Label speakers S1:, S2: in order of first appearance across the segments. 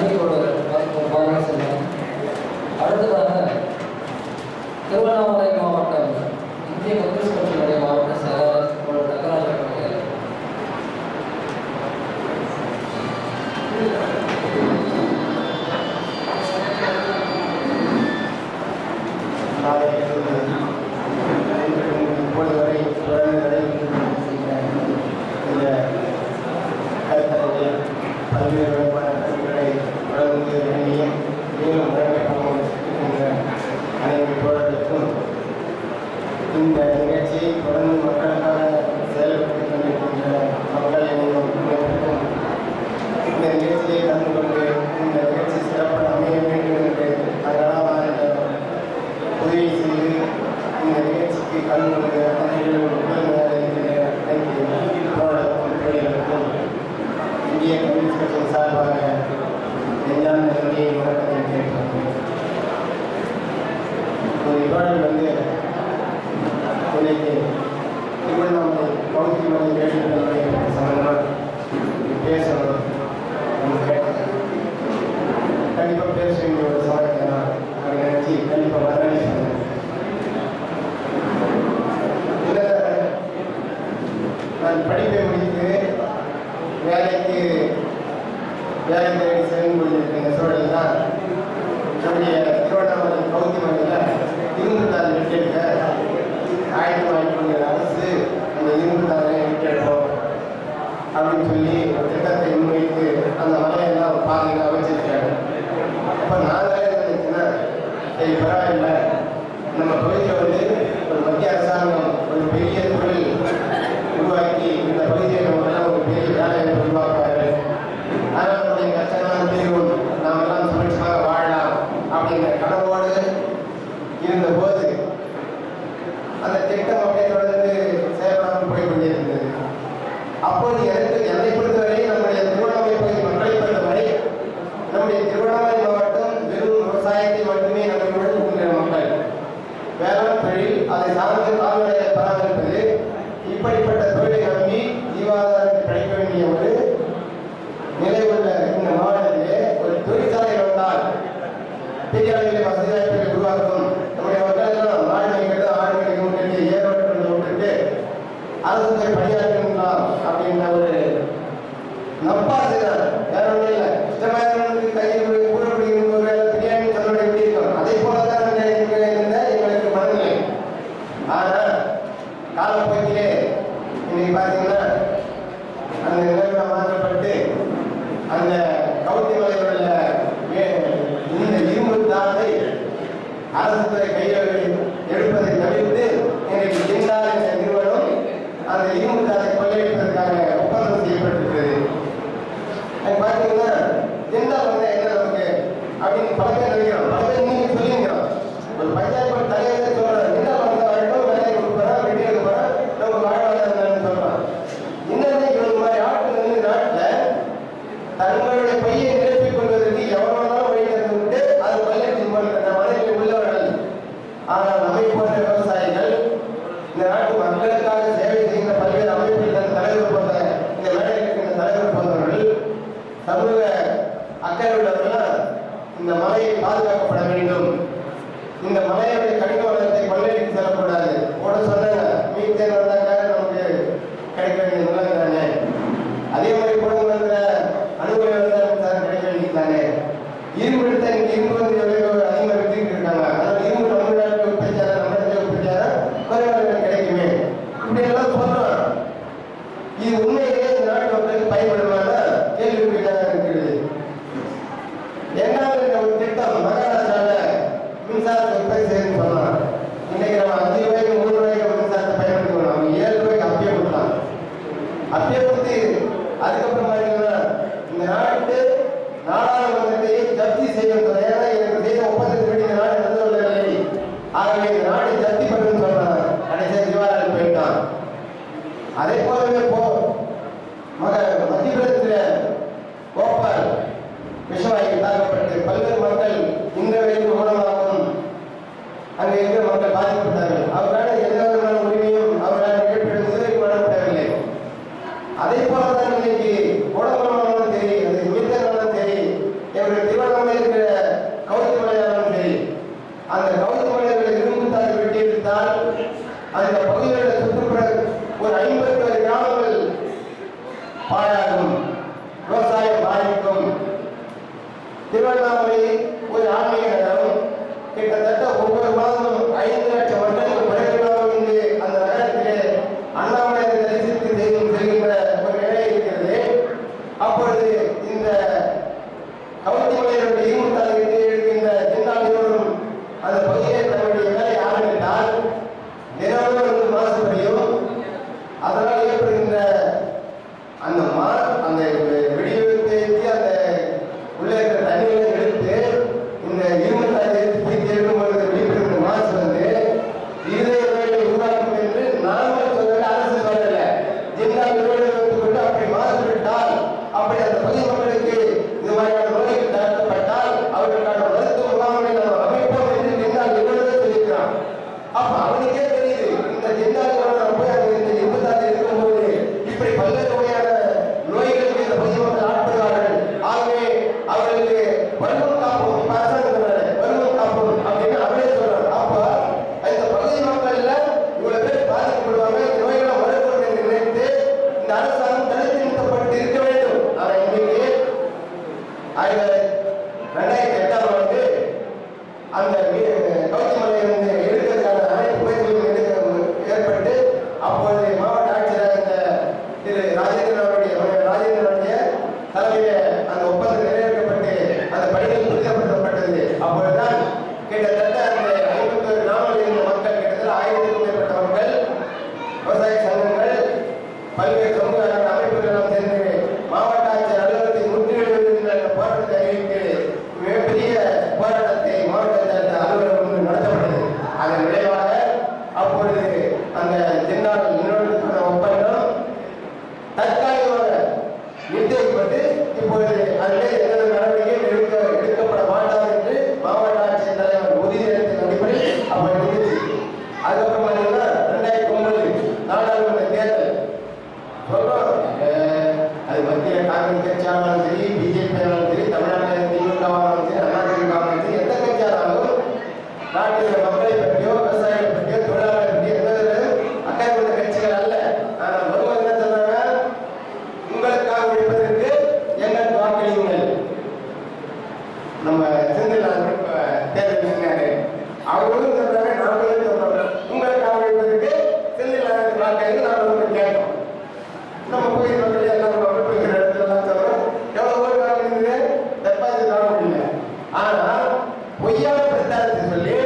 S1: Dale, ஈர்ப்பு எடுத்த இன்னைக்கு ஈர்ப்பு வந்து அதிகமாக இருக்காங்க agriculture will be that is related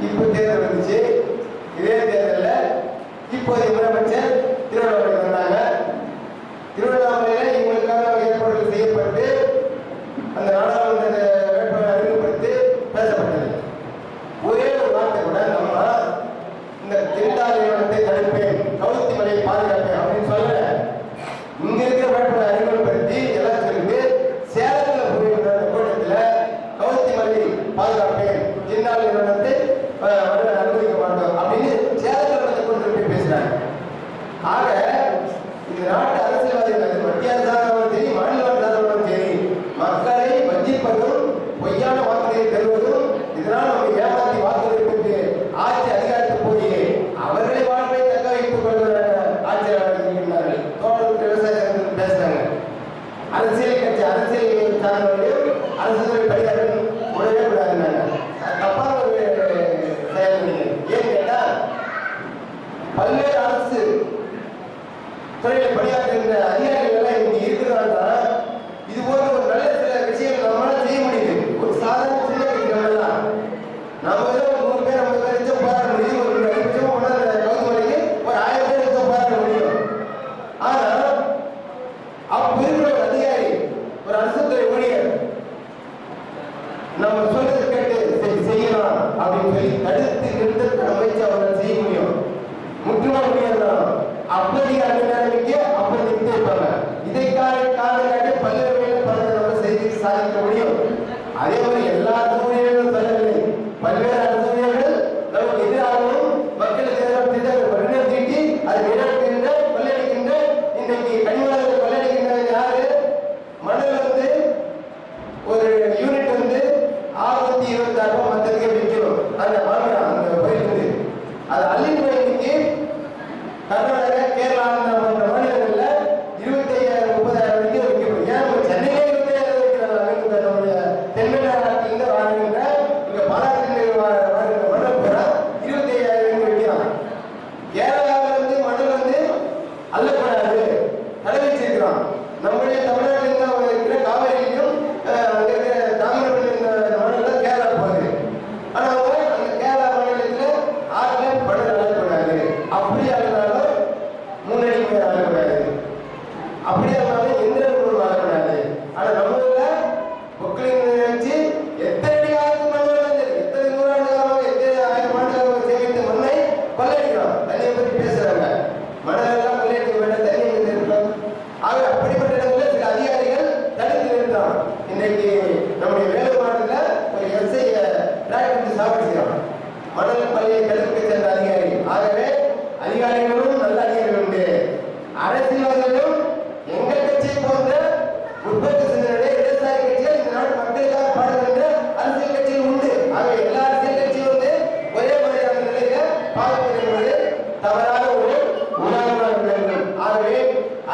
S1: இப்போ தேர்தல் வந்துச்சு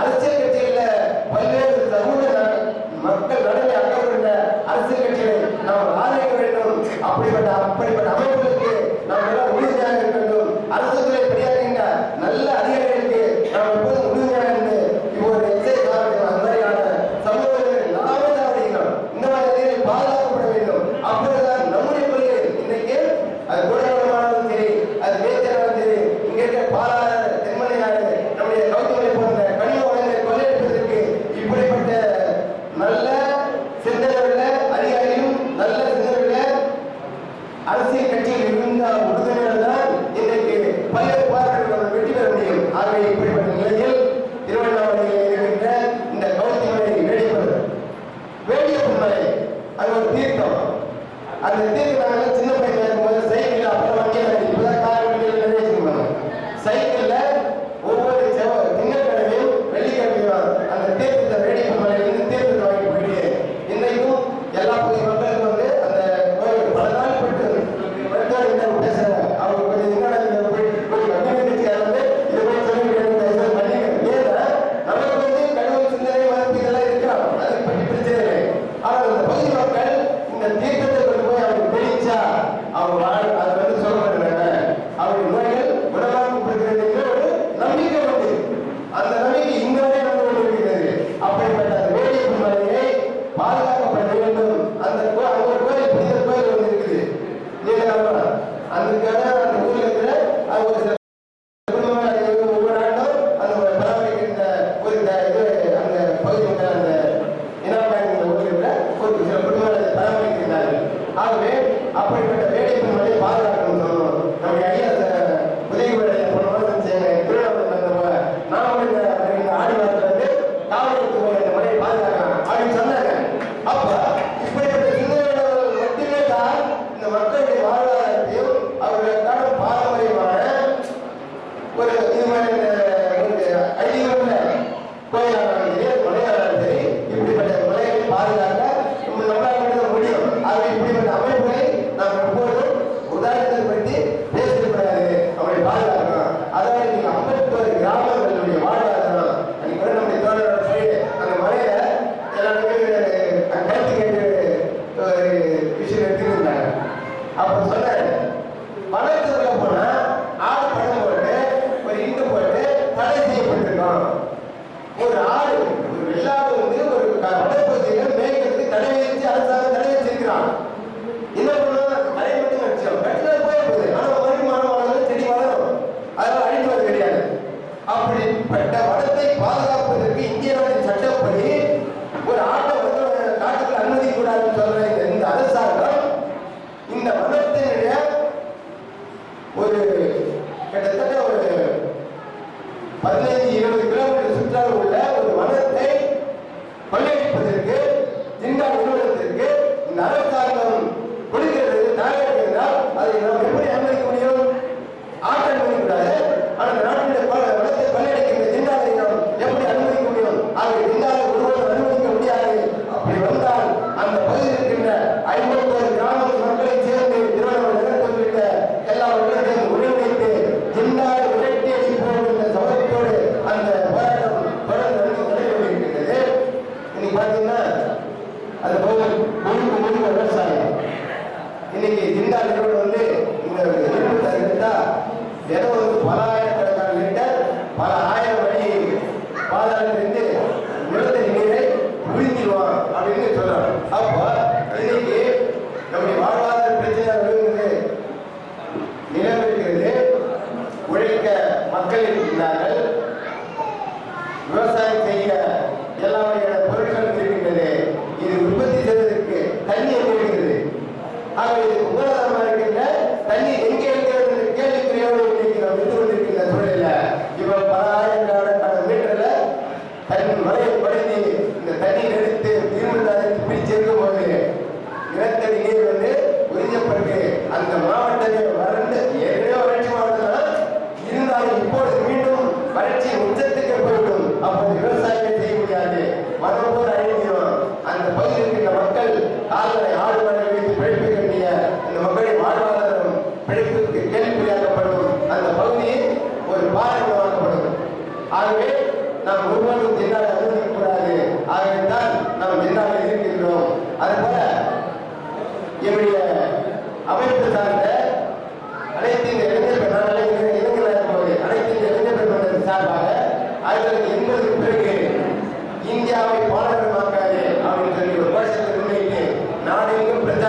S1: அரசியல் கட்சியில பல்வேறு சமூக மக்கள் நடுவே அக்கறை அரசியல் கட்சிகளை நாம் ஆதரிக்க வேண்டும். அப்படிப்பட்ட அப்படிப்பட்ட அமைப்பு எழுந்த 誰か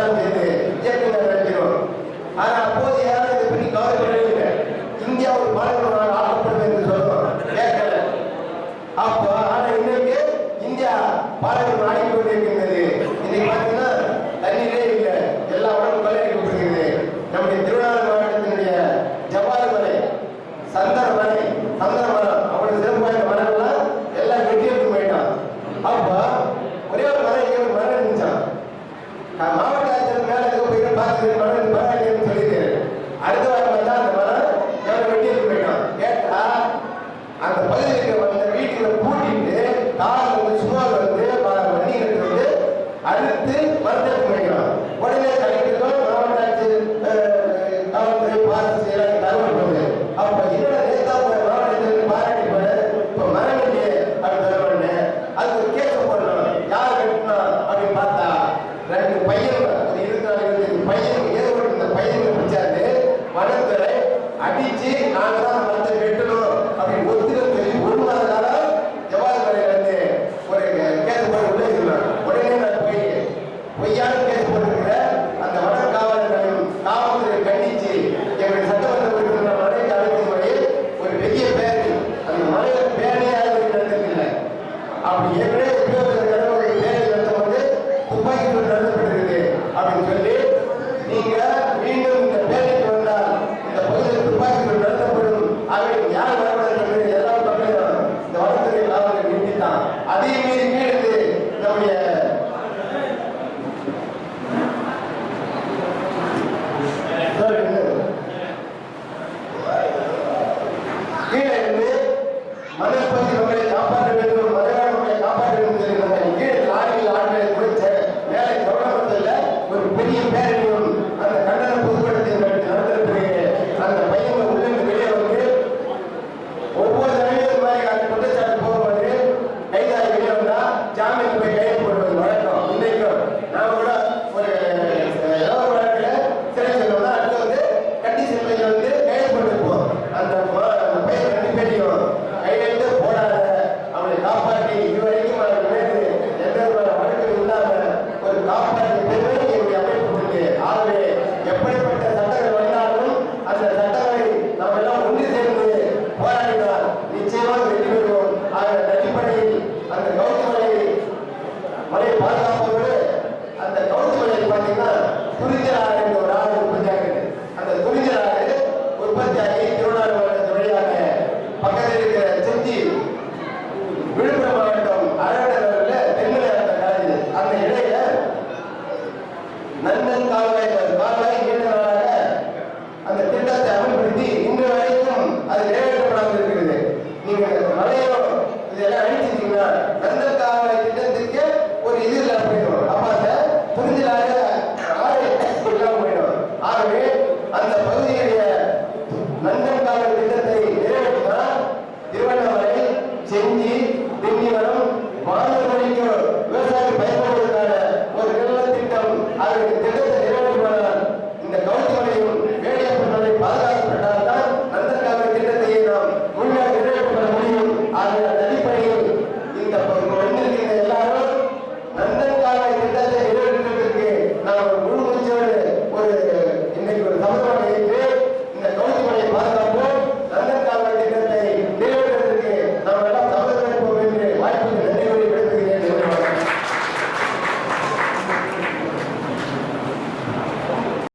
S1: that மலை பாதுகாப்பு